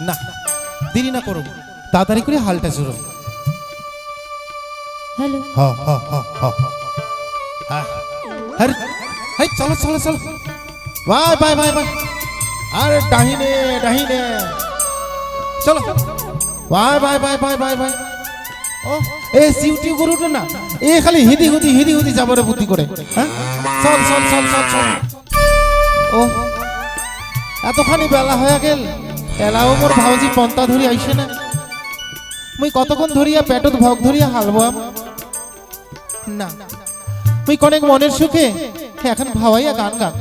না দেরি না করো তাড়াতাড়ি করে হালটা শুরু হ্যালো। হ হ হ হ হ্যাঁ। আরে হাই চলো চলো চলো। Bye bye bye bye. আরে ডাহিনে ডাহিনে। চলো। Bye bye bye bye bye bye. ও এ সিউটি গরুটা না। এ খালি হিদি হুদি হিদি হুদি যাবরে বুদ্ধি করে। হ্যাঁ? চল চল চল চল চল। ও এতখানি বেলা হয়ে গেল। এলাও মোর ভাউজি পন্তা ধরি আইসে না। মুই কতক্ষণ ধরিয়া পেটত ভগ ধরিয়া হালবাম? না। মুই কনেক মনের সুখে এখন ভাবাইয়া গান গান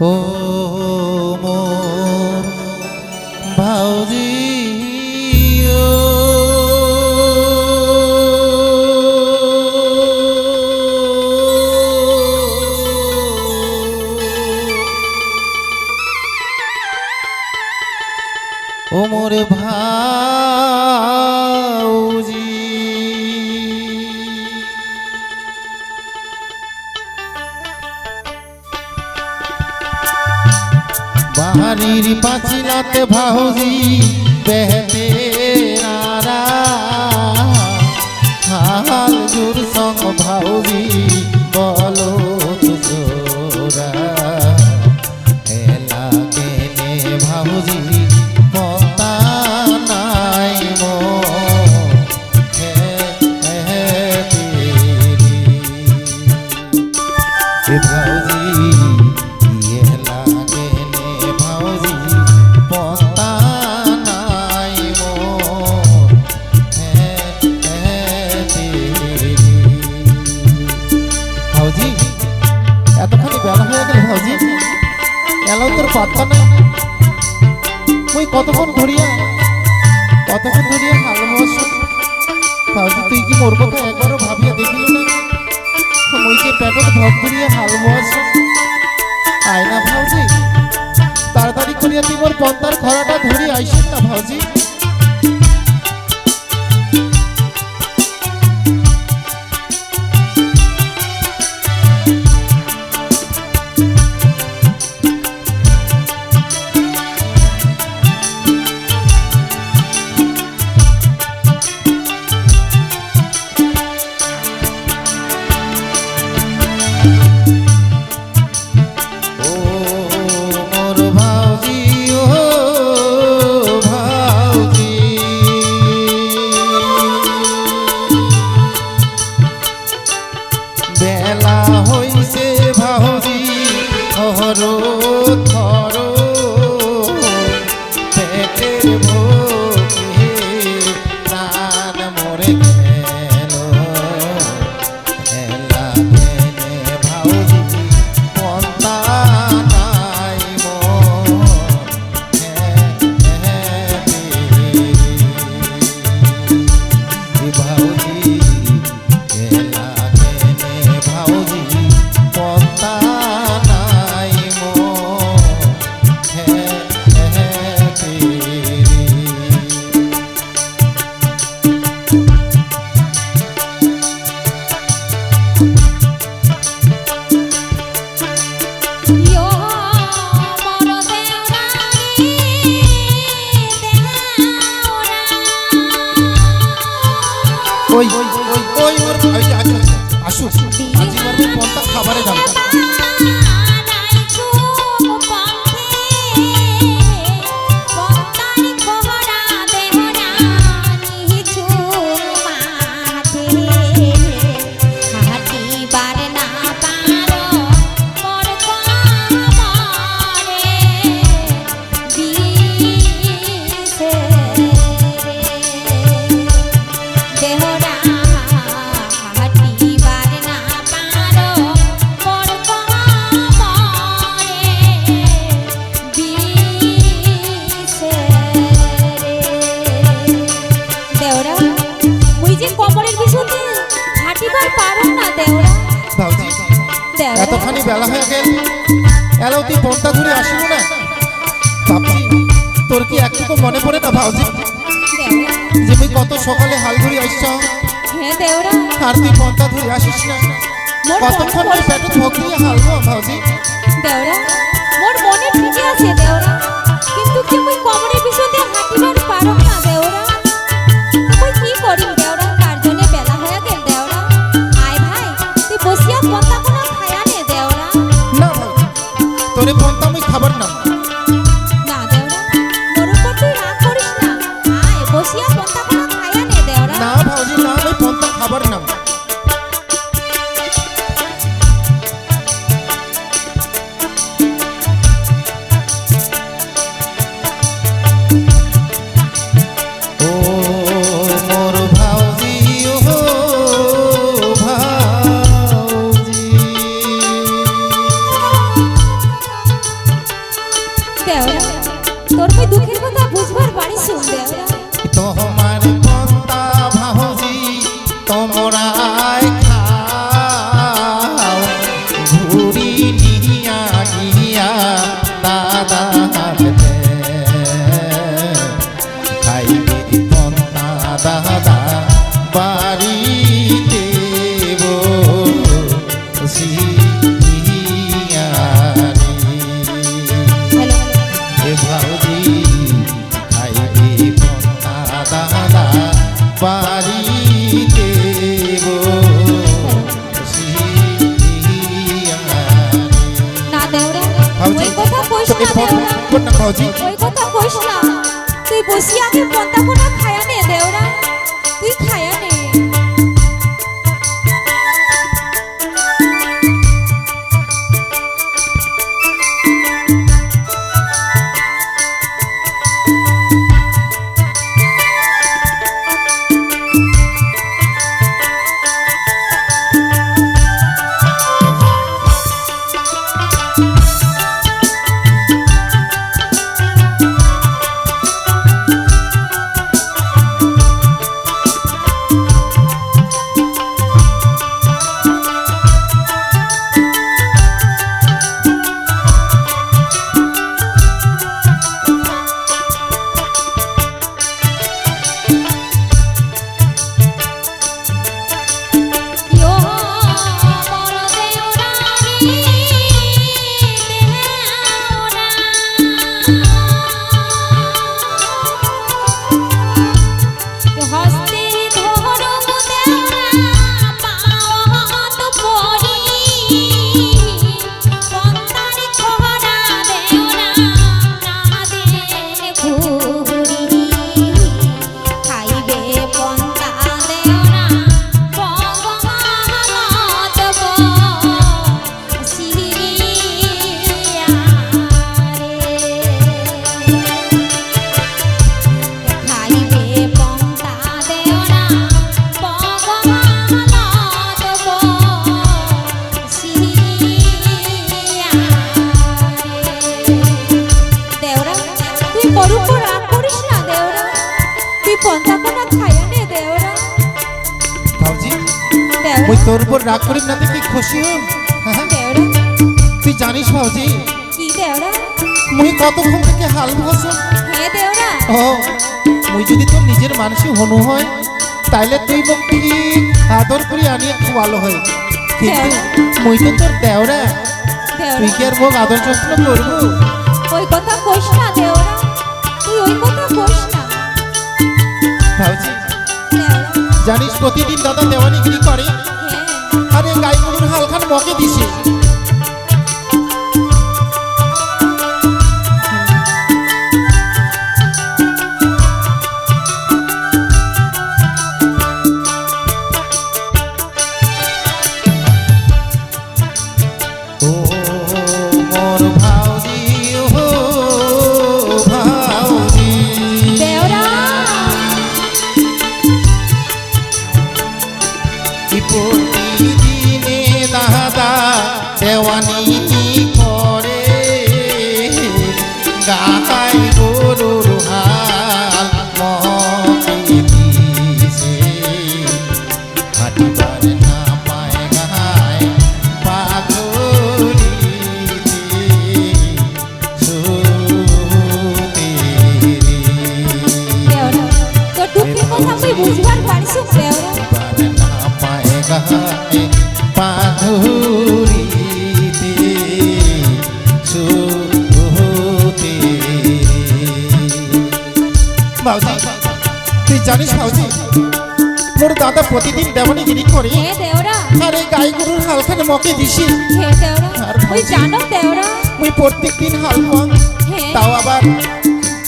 ও মোর বাহারির পাঁচিলাতে ভাউজি বেহতে হাল জুর সঙ্গ ভাউজি বলো জোরা। এলা ভাউজি এতখানি বেলা হয়ে গেল ভাউজি এলাও তোর পাত্তা নাই। মুই কতক্ষণ ধরিয়া কতক্ষণ ধরিয়া হাল বস ভাউজি তুই কি মোর কথা একবারও ভাবিয়া দেখিল না? মই যে পেটত ভগ ধরিয়া হাল বস আয় না ভাউজি তাড়াতাড়ি করিয়া তুই মোর পন্তার খরাটা ধরি আইসেন না ভাউজি বেলা হয়ে গেল? এলাও তুই পর্দা ধরে আসিব না? ভাবছি তোর কি একটুকু মনে পড়ে কথা উচিত যে তুই কত সকালে হাল ধরে আসছ আর তুই পন্থা ধরে আসিস না? কতক্ষণ ওই পেটে ভোগ হালবো ভাবছি কিন্তু পারি দেব। কথা কইস না তুই বসিয়া আগে পন্তা পোনা খায় তোর উপর রাগ করি না দেখি খুশি? হ্যাঁ, হ্যাঁ। হন তুই জানিস বাবুজি কি দেওরা মুই কতক্ষণ থেকে হাল বসো? হ্যাঁ মুই যদি তোর নিজের মানুষই হনু হয় তাইলে তুই বক্তি আদর করি আনিয়ে খুব ভালো হয়। কিন্তু মুই তো তোর দেওরা। তুই কি আর ভোগ আদর যত্ন করব? ওই কথা কোস না দেওরা তুই ওই কথা কোস না। জানিস প্রতিদিন দাদা দেওয়ানি কি করে? আরে গাই হালখান মকে দিছে। one. প্রতিদিন দেওয়ানিগিরি করে। হে দেওরা। আর এই গাই গরুর হালখানে মকে দিছি। হে দেওরা। আর ওই জানো দেওরা। মুই প্রত্যেক দিন হাল পাং হ্যাঁ তাও আবার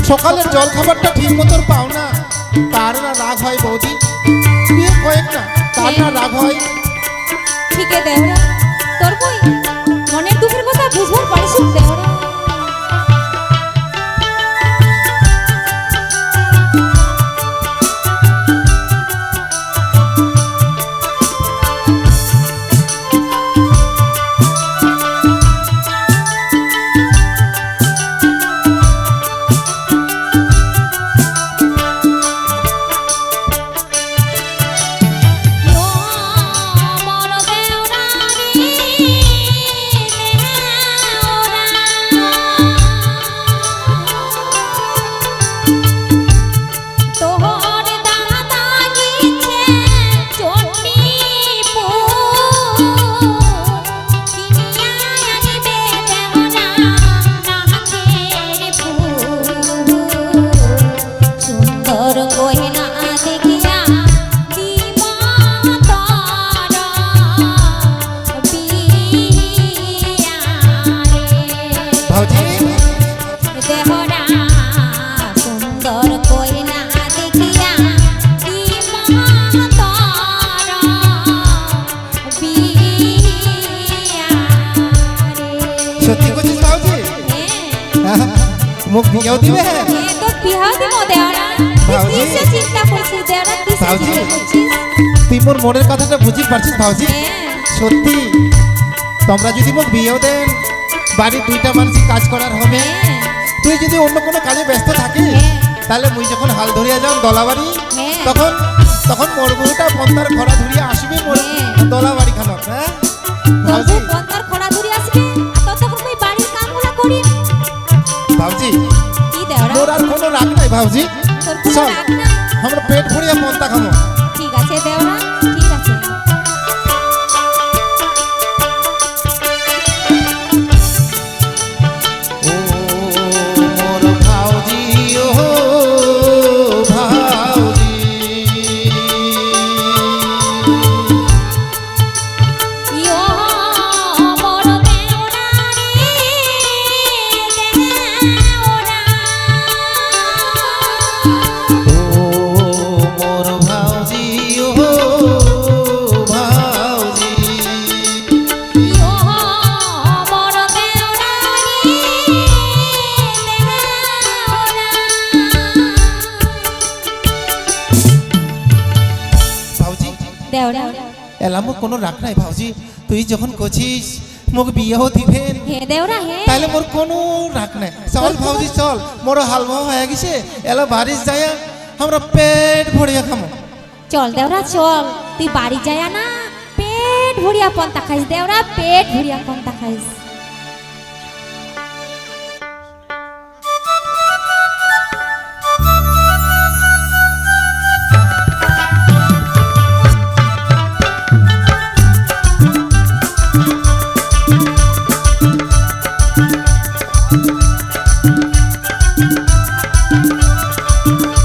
সকালের জল খাবারটা ঠিক মতন পাও না। তার না রাগ হয় বৌদি। বিয়ে কয়েক না তার না রাগ হয়। ঠিক দেওরা। তোর কই? মনের দুঃখের কথা বুঝবার পারিস দেওরা। মুখ বিয়েও দিবে এ তো বিহা দিব দেওরা ভাউজি। চিন্তা করছিস দেওরা কিসে ভাউজি। তুই মোর মনের কথাটা বুঝিস পারছিস ভাউজি হ্যাঁ সত্যি তোমরা যদি মোক বিয়েও দেন বাড়ির দুইটা মানুষই কাজ করার হবে হ্যাঁ তুই যদি অন্য কোনো কাজে ব্যস্ত থাকিস হ্যাঁ। তাহলে মুই যখন হাল ধরিয়া যাম দলাবাড়ি। তখন তখন মোর বউটা পন্থার ঘোড়া ধরিয়া আসবে মোর। দলাবাড়ি খানক হ্যাঁ ভাউজি তোর চল আমরা পেট ভরিয়া পন্থা খাব। এলাম কোনো রাগ নাই ভাউজি তুই যখন কছিস মোক বিয়েও দিবেন হে দেওরা হে। তাহলে মোর কোনো রাগ নাই। চল ভাউজি চল। মোর হালমা হয়ে গেছে। এলা বাড়ি যায় আমরা পেট ভরিয়া খামো। চল দেওরা চল। তুই বাড়ি যায় না পেট ভরিয়া পন্তা খাইস। দেওরা পেট ভরিয়া পন্তা খাইস।